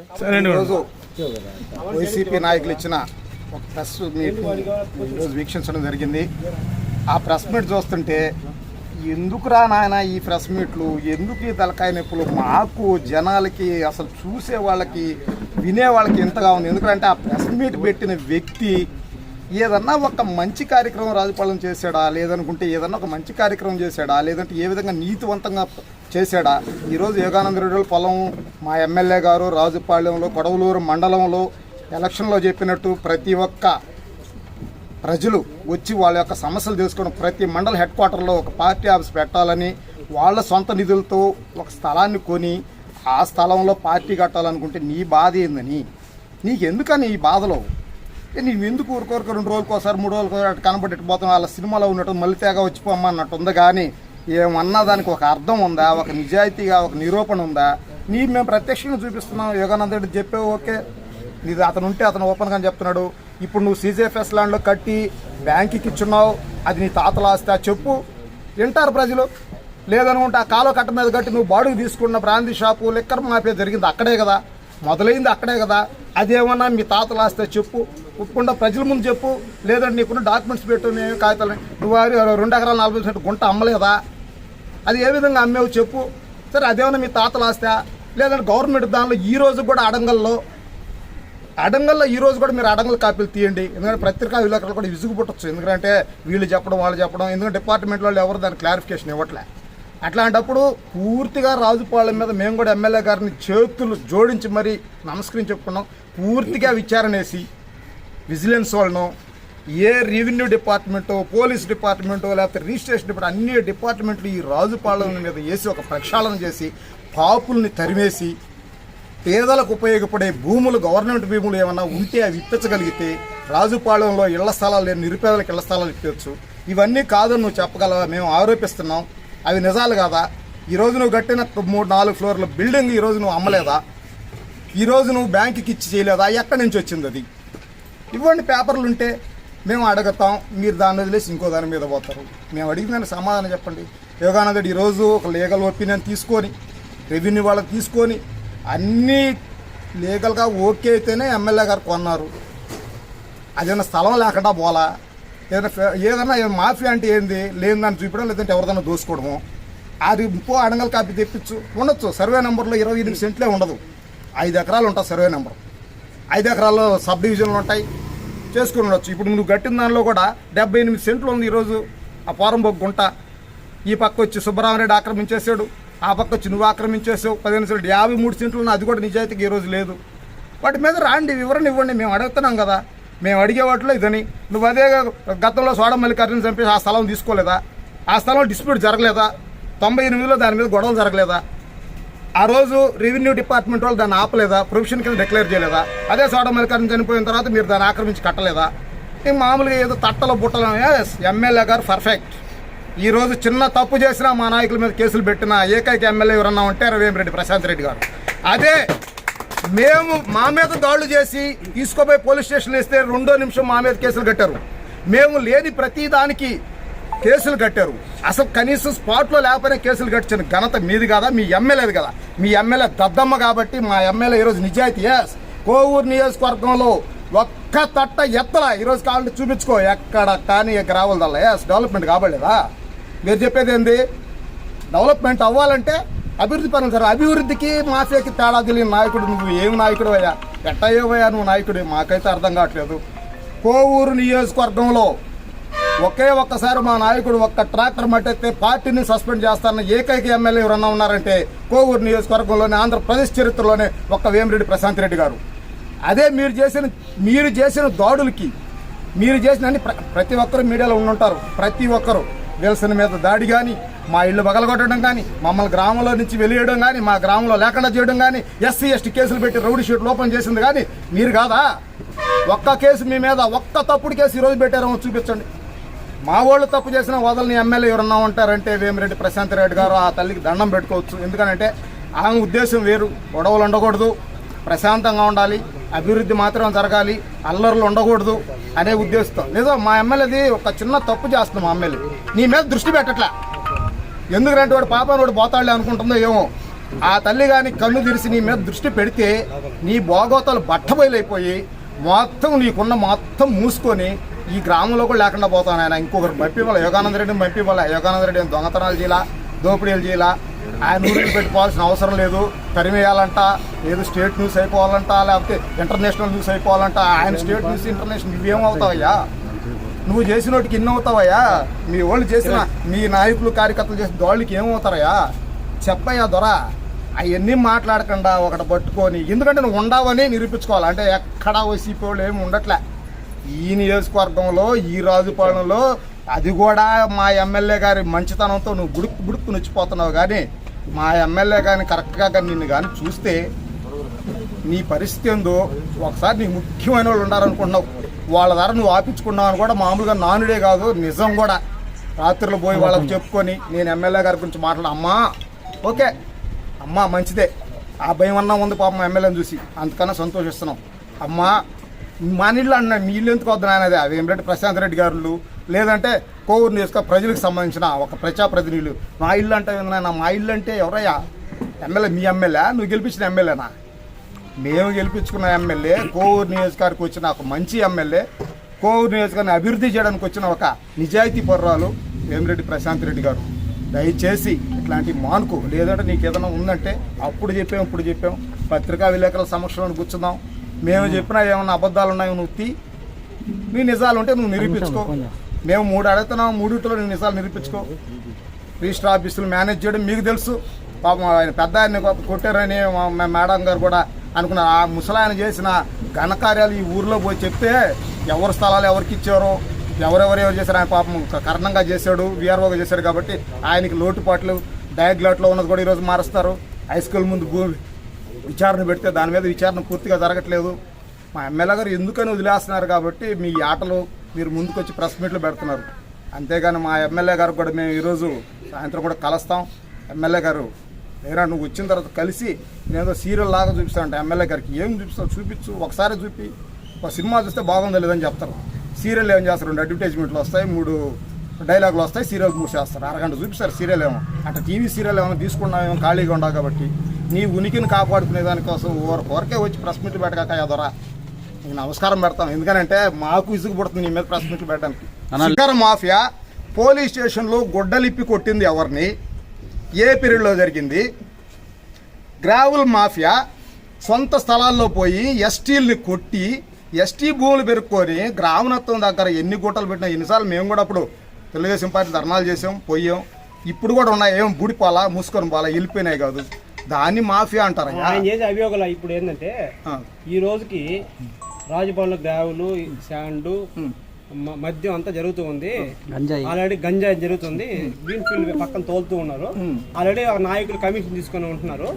ఈరోజు వైసీపీ నాయకులు ఇచ్చిన ఒక ప్రెస్ మీట్ ఈరోజు వీక్షించడం జరిగింది. ఆ ప్రెస్ మీట్ చూస్తుంటే ఎందుకురా నాయన ఈ ప్రెస్ మీట్లు? ఎందుకు ఈ తలకాయ నొప్పులు? మాకు జనాలకి అసలు చూసే వాళ్ళకి వినే వాళ్ళకి ఇంతగా ఉంది. ఎందుకంటే ఆ ప్రెస్ మీట్ పెట్టిన వ్యక్తి ఏదన్నా ఒక మంచి కార్యక్రమం రాజపాలన చేశాడా? లేదనుకుంటే ఏదన్నా ఒక మంచి కార్యక్రమం చేశాడా? లేదంటే ఏ విధంగా నీతివంతంగా చేశాడా? ఈరోజు యోగానందరెడ్డి పొలం మా ఎమ్మెల్యే గారు రాజుపాలెంలో కొడవలూరు మండలంలో ఎలక్షన్లో చెప్పినట్టు ప్రతి ఒక్క ప్రజలు వచ్చి వాళ్ళ యొక్క సమస్యలు తెలుసుకోవడం ప్రతి మండల హెడ్ క్వార్టర్లో ఒక పార్టీ ఆఫీస్ పెట్టాలని వాళ్ళ సొంత నిధులతో ఒక స్థలాన్ని కొని ఆ స్థలంలో పార్టీ కట్టాలనుకుంటే నీ బాధ ఏందని? నీకెందుకని ఈ బాధలో? ఏ ఎందుకు ఊరుకోరుకో రెండు రోజులకు ఒకసారి మూడు రోజులకు అటు కనబడి పోతాం వాళ్ళ సినిమాలో ఉన్నట్టు మళ్ళీ తేగ వచ్చిపోమ్మ అన్నట్టు ఉంది. కానీ ఏమన్నా దానికి ఒక అర్థం ఉందా? ఒక నిజాయితీగా ఒక నిరూపణ ఉందా? నీ మేము ప్రత్యక్షంగా చూపిస్తున్నాం. యోగానంద రెడ్డి ఓకే. నీది అతను ఉంటే అతను ఓపెన్గా చెప్తున్నాడు. ఇప్పుడు నువ్వు సీజేఎఫ్ఎస్ ల్యాండ్లో కట్టి బ్యాంకుకి ఇచ్చున్నావు. అది నీ తాతలు ఆస్తి. చెప్పు. వింటారు ప్రజలు. లేదనుకుంటే ఆ కాలువ కట్ట మీద కట్టి నువ్వు బాడుగు తీసుకున్న బ్రాందీ షాపు లిక్కర్ మాఫియా జరిగింది అక్కడే కదా. మొదలైంది అక్కడే కదా. అదేమన్నా మీ తాతలు ఆస్తే చెప్పు. ఒప్పుకుండా ప్రజల ముందు చెప్పు. లేదంటే నీకున్న డాక్యుమెంట్స్ పెట్టు నేను కాగితాలు నువ్వు రెండు ఎకరాల నలభై సెంటు గుంట అమ్మలేదా? అది ఏ విధంగా అమ్మేవు చెప్పు. సరే అదేమన్నా మీ తాతలు ఆస్తా లేదంటే గవర్నమెంట్ దానిలో ఈ రోజు కూడా అడంగల్లో అడంగల్లో ఈ రోజు కూడా మీరు అడంగల్ కాపీలు తీయండి. ఎందుకంటే పత్రికా విలేకరులు కూడా విసుగు పుట్టచ్చు. ఎందుకంటే వీళ్ళు చెప్పడం వాళ్ళు చెప్పడం ఎందుకంటే డిపార్ట్మెంట్ వాళ్ళు ఎవరు దాని క్లారిఫికేషన్ ఇవ్వట్లే. అట్లాంటప్పుడు పూర్తిగా రాజుపాలెం మీద మేము కూడా ఎమ్మెల్యే గారిని చేతులు జోడించి మరీ నమస్కరించి చెప్పుకున్నాం. పూర్తిగా విచారణ వేసి విజిలెన్స్ వాళ్ళను ఏ రెవెన్యూ డిపార్ట్మెంటో పోలీస్ డిపార్ట్మెంటో లేకపోతే రిజిస్ట్రేషన్ డిపార్ట్మెంట్ అన్ని డిపార్ట్మెంట్లు ఈ రాజుపాలెం మీద వేసి ఒక ప్రక్షాళన చేసి పాపుల్ని తరిమేసి పేదలకు ఉపయోగపడే భూములు గవర్నమెంట్ భూములు ఏమైనా ఉంటే అవి ఇప్పించగలిగితే రాజుపాలెంలో ఇళ్ళ స్థలాలు లేని నిరుపేదలకు ఇళ్ళ స్థలాలు ఇప్పించవచ్చు. ఇవన్నీ కాదని నువ్వు చెప్పగలవా? మేము ఆరోపిస్తున్నాం. అవి నిజాలు కాదా? ఈరోజు నువ్వు కట్టిన మూడు నాలుగు ఫ్లోర్ల బిల్డింగ్ ఈరోజు నువ్వు అమ్మలేదా? ఈరోజు నువ్వు బ్యాంకుకి ఇచ్చి చేయలేదా? ఎక్కడి నుంచి వచ్చింది అది? ఇవ్వండి పేపర్లు ఉంటే మేము అడుగుతాం మీరు దాన్ని వదిలేసి ఇంకో దాని మీద పోతారు. మేము అడిగిన దానికి సమాధానం చెప్పండి. యోగానందుడు ఈరోజు ఒక లీగల్ ఒపీనియన్ తీసుకొని రెవెన్యూ వాళ్ళకి తీసుకొని అన్నీ లీగల్గా ఓకే అయితేనే ఎమ్మెల్యే గారు కొన్నారు. అదేమన్నా స్థలం లేకుండా పోలా? ఏదైనా ఏదైనా మాఫియా అంటే ఏంది? లేని దాన్ని చూపించడం లేదంటే ఎవరిదైనా దోసుకోవడము? అది ఇంకో అడంగల్ కాపీ తెప్పించు. ఉండొచ్చు. సర్వే నెంబర్లో ఇరవై ఎనిమిది సెంట్లే ఉండదు. ఐదు ఎకరాలు ఉంటాయి సర్వే నెంబర్. ఐదు ఎకరాల్లో సబ్ డివిజన్లు ఉంటాయి. చేసుకుని ఉండొచ్చు. ఇప్పుడు నువ్వు కట్టిన దానిలో కూడా డెబ్బై ఎనిమిది సెంట్లు ఉంది ఈరోజు ఆ పోరంబొక్క గుంట. ఈ పక్క వచ్చి సుబ్బరామరెడ్డి ఆక్రమించేసాడు ఆ పక్క వచ్చి నువ్వు ఆక్రమించేసావు పదిహేను సెంట్లు యాభై మూడు సెంట్లు ఉన్న అది కూడా నిజాయితీకి ఈరోజు లేదు. వాటి మీద రాండి వివరణ ఇవ్వండి. మేము అడుగుతున్నాం కదా. మేము అడిగే వాటిలో ఇదని. నువ్వు అదే గతంలో సోడ మల్లికార్జున చంపేసి ఆ స్థలం తీసుకోలేదా? ఆ స్థలం డిస్ప్యూట్ జరగలేదా? తొంభై ఎనిమిదిలో దాని మీద గొడవలు జరగలేదా? ఆ రోజు రెవెన్యూ డిపార్ట్మెంట్ వాళ్ళు దాన్ని ఆపలేదా? ప్రొఫెషన్ కింద డిక్లేర్ చేయలేదా? అదే సోడ మల్లికార్జున చనిపోయిన తర్వాత మీరు దాన్ని ఆక్రమించి కట్టలేదా? మామూలుగా ఏదో తట్టలో బుట్టలో ఎమ్మెల్యే గారు పర్ఫెక్ట్ ఈరోజు చిన్న తప్పు చేసినా మా నాయకుల మీద కేసులు పెట్టిన ఏకైక ఎమ్మెల్యే ఎవరన్నా ఉంటే రవీంద్రెడ్డి ప్రశాంత్ రెడ్డి గారు. అదే మేము మా మీద దాడులు చేసి తీసుకుపోయి పోలీస్ స్టేషన్ వేస్తే రెండో నిమిషం మా మీద కేసులు కట్టారు. మేము లేని ప్రతి దానికి కేసులు కట్టారు. అసలు కనీసం స్పాట్లో లేకపోయినా కేసులు కట్టించిన ఘనత మీది కదా? మీ ఎమ్మెల్యేది కదా. మీ ఎమ్మెల్యే దద్దమ్మ కాబట్టి మా ఎమ్మెల్యే ఈరోజు నిజాయితీ. ఎస్ కోవూరు నియోజకవర్గంలో ఒక్క తట్ట ఎత్తల. ఈరోజు కావాలంటే చూపించుకో. ఎక్కడ కానీ రావాలదల్లా ఎస్ డెవలప్మెంట్ కాబడలేదా? మీరు చెప్పేది ఏంది? డెవలప్మెంట్ అవ్వాలంటే అభివృద్ధి పనులు సార్ అభివృద్ధికి మాఫియాకి తేడా తెలియని నాయకుడు నువ్వు ఏమి నాయకుడు అయ్యా? ఎట్టయ్యోవయ్యా నువ్వు నాయకుడు? మాకైతే అర్థం కావట్లేదు. కోవూరు నియోజకవర్గంలో ఒకే ఒక్కసారి మా నాయకుడు ఒక్క ట్రాక్టర్ మట్టెత్తే పార్టీని సస్పెండ్ చేస్తారన్న ఏకైక ఎమ్మెల్యే ఎవరన్నా ఉన్నారంటే కోవూరు నియోజకవర్గంలోనే ఆంధ్రప్రదేశ్ చరిత్రలోనే ఒక్క వేమిరెడ్డి ప్రశాంత్ రెడ్డి గారు. అదే మీరు చేసిన మీరు చేసిన దాడులకి మీరు చేసిన అన్ని ప్ర- ప్రతి ఒక్కరు మీడియాలో ఉండుంటారు. ప్రతి ఒక్కరు విల్సన్ మీద దాడి కానీ మా ఇల్లు పగలగొట్టడం కానీ మమ్మల్ని గ్రామంలో నుంచి వెలియడం కానీ మా గ్రామంలో లేకుండా చేయడం కానీ ఎస్సీ ఎస్టీ కేసులు పెట్టి రౌడీ షీట్లు ఓపెన్ చేసింది కానీ మీరు కాదా? ఒక్క కేసు మీ మీద ఒక్క తప్పుడు కేసు ఈరోజు పెట్టారేమో చూపించండి. మా వాళ్ళు తప్పు చేసిన వదలని ఎమ్మెల్యే ఎవరన్నా ఉంటారంటే వేమిరెడ్డి ప్రశాంత్ రెడ్డి గారు ఆ తల్లికి దండం పెట్టుకోవచ్చు. ఎందుకంటే ఆమె ఉద్దేశం వేరు. గొడవలు ఉండకూడదు. ప్రశాంతంగా ఉండాలి. అభివృద్ధి మాత్రం జరగాలి. అల్లర్లు ఉండకూడదు అనే ఉద్దేశంతో. నిజం మా ఎమ్మెల్యేది ఒక చిన్న తప్పు చేస్తుంది మా ఎమ్మెల్యే. నీ మీద దృష్టి పెట్టట్లే. ఎందుకంటే వాడు పాప వాడు పోతాడులే అనుకుంటుందో ఏమో. ఆ తల్లి కానీ కన్ను తెరిచి నీ మీద దృష్టి పెడితే నీ భోగోతాలు బట్టబయలైపోయి మొత్తం నీకున్న మొత్తం మూసుకొని ఈ గ్రామంలో కూడా లేకుండా పోతాను ఆయన ఇంకొకరు పంపివ్వాలి? యోగానంద రెడ్డిని పంపివ్వాలి? యోగానంద రెడ్డి దొంగతనాలు చేయాల దోపిడీలు చేయాల. ఆయన ఊరికి పెట్టుకోవాల్సిన అవసరం లేదు. తరిమేయాలంట ఏదో స్టేట్ న్యూస్ అయిపోవాలంట లేకపోతే ఇంటర్నేషనల్ న్యూస్ అయిపోవాలంట. ఆయన స్టేట్ న్యూస్ ఇంటర్నేషనల్ ఇవేమవుతావయ్యా నువ్వు చేసిన వాటికి ఎన్ని అవుతావయ్యా మీ వాళ్ళు చేసిన మీ నాయకులు కార్యకర్తలు చేసిన దోళ్ళకి ఏమవుతారయ్యా? చెప్పయ్యా దొర అవన్నీ మాట్లాడకుండా ఒకటి పట్టుకొని ఎందుకంటే నువ్వు ఉండవని నిరూపించుకోవాలి. అంటే ఎక్కడా వైసీపీ వాళ్ళు ఏమి ఉండట్లే. ఈ నియోజకవర్గంలో ఈ రాజుపాలెంలో అది కూడా మా ఎమ్మెల్యే గారి మంచితనంతో నువ్వు బుడుక్కు బుడుక్కు నచ్చిపోతున్నావు. కానీ మా ఎమ్మెల్యే కానీ కరెక్ట్గా కానీ నిన్ను కానీ చూస్తే నీ పరిస్థితి ఏందో? ఒకసారి నీకు ముఖ్యమైన వాళ్ళు ఉండాలనుకుంటున్నావు. వాళ్ళ ధర నువ్వు ఆపించుకున్నావు అని కూడా మామూలుగా నానుడే కాదు నిజం కూడా. రాత్రులు పోయి వాళ్ళకి చెప్పుకొని నేను ఎమ్మెల్యే గారి గురించి మాట్లాడ అమ్మా ఓకే. అమ్మా మంచిదే. ఆ భయం అన్నా ఉంది పాపం ఎమ్మెల్యేని చూసి. అందుకన్నా సంతోషిస్తున్నాం. అమ్మా మా నీళ్ళు అన్న మీ ఇల్లు ఎందుకు వద్దు నాయనది అవి ఏంటంటే ప్రశాంత్ రెడ్డి గారు లేదంటే కోవూరు నియోజక ప్రజలకు సంబంధించిన ఒక ప్రజాప్రతినిధులు. మా ఇల్లు అంటే ఏంది నాయన? మా ఇల్లు అంటే ఎవరయ్యా? ఎమ్మెల్యే మీ ఎమ్మెల్యే? నువ్వు గెలిపించిన ఎమ్మెల్యేనా? మేము గెలిపించుకున్న ఎమ్మెల్యే కోవూరు నియోజకవర్గం వచ్చిన ఒక మంచి ఎమ్మెల్యే కోవూరు నియోజకవర్గాన్ని అభివృద్ధి చేయడానికి వచ్చిన ఒక నిజాయితీ పర్రాలు వేమిరెడ్డి ప్రశాంత్ రెడ్డి గారు. దయచేసి ఇట్లాంటి మానుకు. లేదంటే నీకు ఏదైనా ఉందంటే అప్పుడు చెప్పాం ఇప్పుడు చెప్పాం. పత్రికా విలేకరుల సమక్షంలో కూర్చుందాం. మేము చెప్పినా ఏమన్నా అబద్ధాలు ఉన్నాయో నువ్వు తీ. నీ నిజాలు ఉంటే నువ్వు నిరూపించుకో. మేము మూడు అడుగుతున్నాం మూడిట్లో నువ్వు నిజాలు నిరూపించుకో. రిజిస్టర్ ఆఫీసులు మేనేజ్ చేయడం మీకు తెలుసు. పాపం ఆయన పెద్ద ఆయన కొట్టారని మా మేడం గారు కూడా అనుకున్నారు ఆ ముసలాయన చేసిన ఘనకార్యాలు ఈ ఊర్లో పోయి చెప్తే ఎవరు స్థలాలు ఎవరికి ఇచ్చారో ఎవరెవరు ఎవరు చేశారు ఆయన పాపం కరణంగా చేశాడు విఆర్ఓగా చేశాడు కాబట్టి ఆయనకి లోటుపాట్లు డయాగ్లాట్లో ఉన్నది కూడా ఈరోజు మారుస్తారు. హై స్కూల్ ముందు భూమి విచారణ పెడితే దాని మీద విచారణ పూర్తిగా జరగట్లేదు. మా ఎమ్మెల్యే గారు ఎందుకని వదిలేస్తున్నారు కాబట్టి మీ ఆటలు మీరు ముందుకొచ్చి ప్రెస్ మీట్లు పెడుతున్నారు. అంతేగాని మా ఎమ్మెల్యే గారు కూడా మేము ఈరోజు సాయంత్రం కూడా కలుస్తాం. ఎమ్మెల్యే గారు వేరే నువ్వు వచ్చిన తర్వాత కలిసి నేనేదో సీరియల్ లాగా చూపిస్తానంట ఎమ్మెల్యే గారికి ఏం చూపిస్తావు? చూపించు ఒకసారి చూపి. ఒక సినిమా చూస్తే బాగుందో లేదని చెప్తారు. సీరియల్ ఏం చేస్తారు? రెండు అడ్వర్టైజ్మెంట్లు వస్తాయి మూడు డైలాగులు వస్తాయి సీరియల్ మూసేస్తారు అరగంట చూపిస్తారు సీరియల్ ఏమో. అంటే టీవీ సీరియల్ ఏమో తీసుకున్నామేమో ఖాళీగా ఉండవు కాబట్టి. నీ ఉనికిని కాపాడుకునే దానికోసం ఊర ఊరకే వచ్చి ప్రెస్ మీట్లు పెట్టగాక ఎదరా నీకు నమస్కారం పెడతాం. ఎందుకనంటే మాకు ఇసుగు పడుతుంది నీ మీద ప్రెస్ మీట్లు పెట్టడానికి. మాఫియా పోలీస్ స్టేషన్లో గుడ్డలిప్పి కొట్టింది ఎవరిని? ఏ పీరియడ్లో జరిగింది? గ్రావుల్ మాఫియా సొంత స్థలాల్లో పోయి ఎస్టీల్ని కొట్టి ఎస్టీ భూములు పెరుక్కొని గ్రామనత్వం దగ్గర ఎన్ని గుట్టలు పెట్టినా ఎన్నిసార్లు మేము కూడా అప్పుడు తెలుగుదేశం పార్టీ ధర్నాలు చేసాం పోయాం. ఇప్పుడు కూడా ఉన్నాయి. ఏం బుడిపోలా మూసుకొని పోలా వెళ్ళిపోయినాయి కాదు. దాన్ని మాఫియా అంటారయ్యా ఆయన చేసే అభియోగాలు ఇప్పుడు ఏంటంటే ఈ రోజుకి రాజభవన్లో గ్రావులు శాండ్ మద్యం అంతా జరుగుతూ ఉంది. ఆల్రెడీ గంజాయి జరుగుతుంది. గ్రీన్ ఫీల్డ్ పక్కన తోలుతూ ఉన్నారు. ఆల్రెడీ నాయకులు కమిషన్ తీసుకొని ఉంటున్నారు.